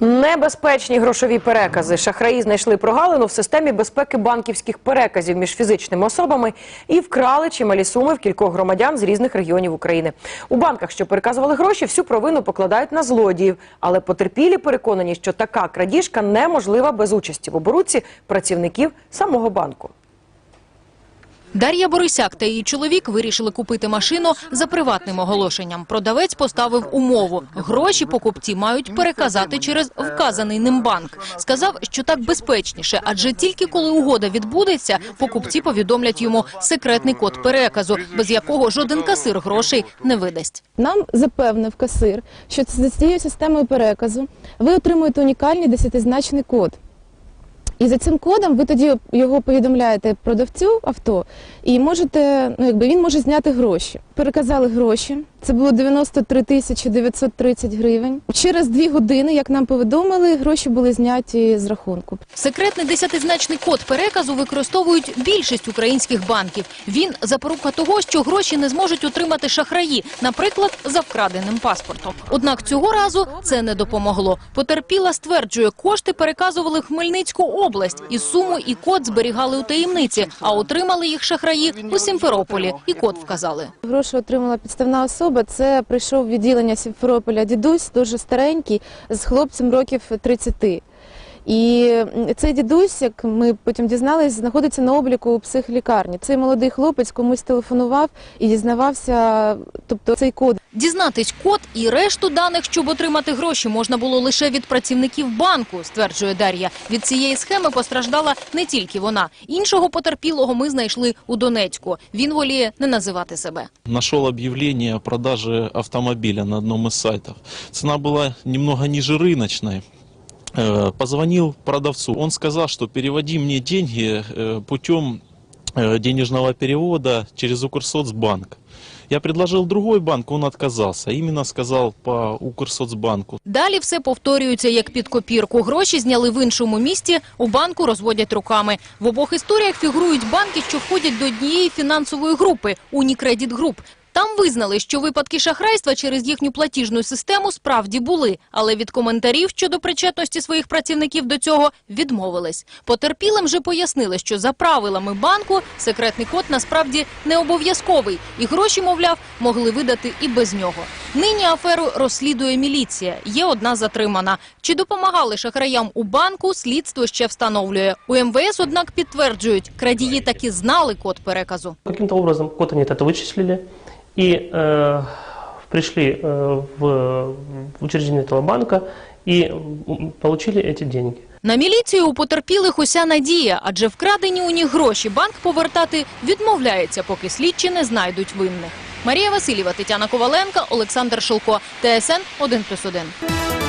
Небезпечні грошові перекази. Шахраї знайшли прогалину в системі безпеки банківських переказів між фізичними особами і вкрали чималі суми в кількох громадян з різних регіонів України. У банках, що переказували гроші, всю провину покладають на злодіїв. Але потерпілі переконані, що така крадіжка неможлива без участі в оборудці працівників самого банку. Дар'я Борисяк та її чоловік вирішили купити машину за приватним оголошенням. Продавець поставив умову – гроші покупці мають переказати через вказаний ним банк. Сказав, що так безпечніше, адже тільки коли угода відбудеться, покупці повідомлять йому секретний код переказу, без якого жоден касир грошей не видасть. Нам запевнив касир, що за цією системою переказу ви отримуєте унікальний десятизначний код. І за цим кодом ви тоді його повідомляєте продавцю авто і можете, ну якби він може зняти гроші. Переказали гроші. Це було 93 тисячі 930 гривень. Через дві години, як нам повідомили, гроші були зняті з рахунку. Секретний десятизначний код переказу використовують більшість українських банків. Він запорука того, що гроші не зможуть отримати шахраї, наприклад, за вкраденим паспортом. Однак цього разу це не допомогло. Потерпіла стверджує, кошти переказували Хмельницьку область, і суму і код зберігали у таємниці, а отримали їх шахраї у Сімферополі. І код вказали. Гроші отримала підставна особа. Це прийшов відділення Сімферополя дідусь, дуже старенький, з хлопцем років 30. І м, цей дідусь, як ми потім дізналися, знаходиться на обліку у психлікарні. Цей молодий хлопець комусь телефонував і дізнавався, тобто цей код. Дізнатись код і решту даних, щоб отримати гроші, можна було лише від працівників банку, стверджує Дар'я. Від цієї схеми постраждала не тільки вона. Іншого потерпілого ми знайшли у Донецьку. Він воліє не називати себе. Нашел объявление о продаже автомобиля на одном из сайтов. Цена была немного ниже рыночной. Э, Позвонил продавцу. Он сказал, что переводи мне деньги э, путем э, денежного перевода через Укрсоцбанк. Я предложил другой банк, он отказался. Именно сказал по Укрсоцбанку. Далі все повторюється як під копірку. Гроші зняли в іншому місті, у банку розводять руками. В обох історіях фігурують банки, що входять до однієї фінансової групи – Unicredit Group. Там визнали, що випадки шахрайства через їхню платіжну систему справді були, але від коментарів щодо причетності своїх працівників до цього відмовились. Потерпілим же пояснили, що за правилами банку секретний код насправді не обов'язковий, і гроші, мовляв, могли видати і без нього. Нині аферу розслідує міліція. Є одна затримана. Чи допомагали шахраям у банку, слідство ще встановлює. У МВС, однак, підтверджують, крадії таки знали код переказу. Каким-то образом код они это вычислили и э, пришли э, в, в учреждение этого банка и м, получили эти деньги. На міліцію у потерпілих уся надія, адже вкрадені у них гроші банк повертати відмовляється, поки слідчі не знайдуть винних. Марія Васильєва, Тетяна Коваленка, Олександр Шилко, ТСН 1+,1.